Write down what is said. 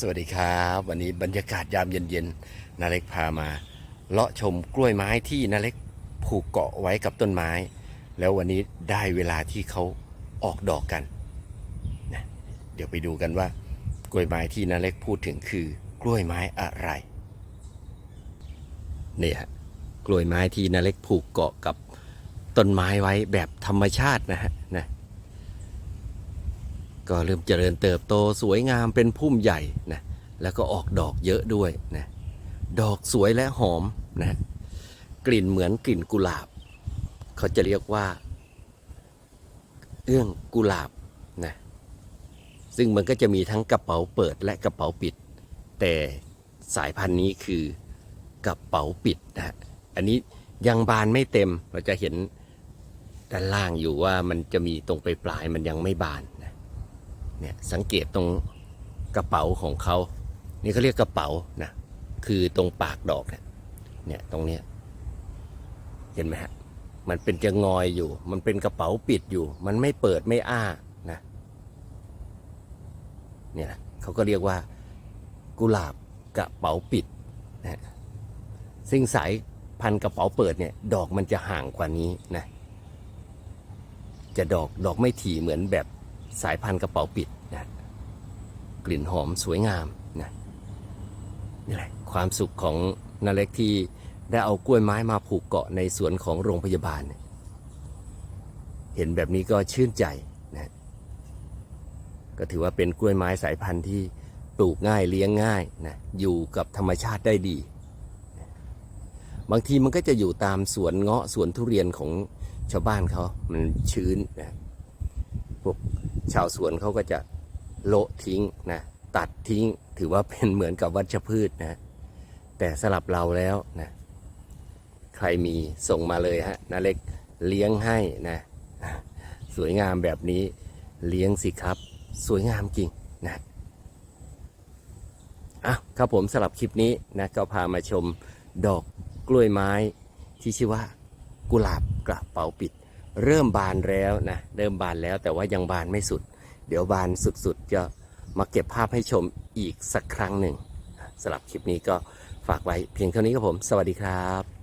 สวัสดีครับ วันนี้บรรยากาศยามเย็นๆนาเล็กพามาเลาะชมกล้วยไม้ที่นาเล็กผูกเกาะไว้กับต้นไม้ แล้ววันนี้ได้เวลาที่เขาออกดอกกันนะเดี๋ยวไปดูกันว่ากล้วยไม้ที่นาเล็กพูดถึงคือกล้วยไม้อะไรนี่ฮะกล้วยไม้ที่นาเล็กผูกเกาะกับต้นไม้ไว้แบบธรรมชาตินะฮะนะ ก็เริ่มเจริญเติบโตสวยงามเป็นพุ่มใหญ่นะแล้วก็ออกดอกเยอะด้วยนะดอกสวยและหอมนะกลิ่นเหมือนกลิ่นกุหลาบ เขาจะเรียกว่า เอื้องกุหลาบนะซึ่งมันก็จะมีทั้งกระเป๋าเปิดและกระเป๋าปิด แต่สายพันธุ์นี้คือกระเป๋าปิดนะอันนี้ยังบานไม่เต็มเราจะเห็นด้านล่างอยู่ว่ามันจะมีตรงไปปลายมันยังไม่บาน เนี่ยสังเกตตรงกระเป๋าของเขานี่เขาเรียกกระเป๋านะคือตรงปากดอกเนี่ยเนี่ยตรงเนี้ยเห็นไหมฮะมันเป็นจะงอยอยู่ มันเป็นกระเป๋าปิดอยู่ มันไม่เปิดไม่อ้านะเนี่ยนะเขาก็เรียกว่ากุหลาบกระเป๋าปิดนะซึ่งสายพันกระเป๋าเปิดเนี่ยดอกมันจะห่างกว่านี้นะจะดอกดอกไม่ถี่เหมือนแบบ สายพันธุ์กระเป๋าปิดนะกลิ่นหอมสวยงามนะนี่แหละความสุขของนาเล็กที่ได้เอากล้วยไม้มาผูกเกาะในสวนของโรงพยาบาล เห็นแบบนี้ก็ชื่นใจนะก็ถือว่าเป็นกล้วยไม้สายพันธุ์ที่ปลูกง่ายเลี้ยงง่ายนะอยู่กับธรรมชาติได้ดี บางทีมันก็จะอยู่ตามสวนเงาะสวนทุเรียนของชาวบ้านเขา มันชื้นนะพวก ชาวสวนเขาก็จะโละทิ้งนะตัดทิ้งถือว่าเป็นเหมือนกับวัชพืชนะแต่สลับเราแล้วนะใครมีส่งมาเลยฮะนาเล็กเลี้ยงให้นะสวยงามแบบนี้เลี้ยงสิครับ สวยงามจริงนะอะครับผมสลับคลิปนี้นะก็พามาชมดอกกล้วยไม้ที่ชื่อว่ากุหลาบกระเป๋าปิด เริ่มบานแล้วนะเริ่มบานแล้วแต่ว่ายังบานไม่สุด เดี๋ยวบานสุดๆจะมาเก็บภาพให้ชมอีกสักครั้งหนึ่งสำหรับคลิปนี้ก็ฝากไว้เพียงเท่านี้ครับผม สวัสดีครับ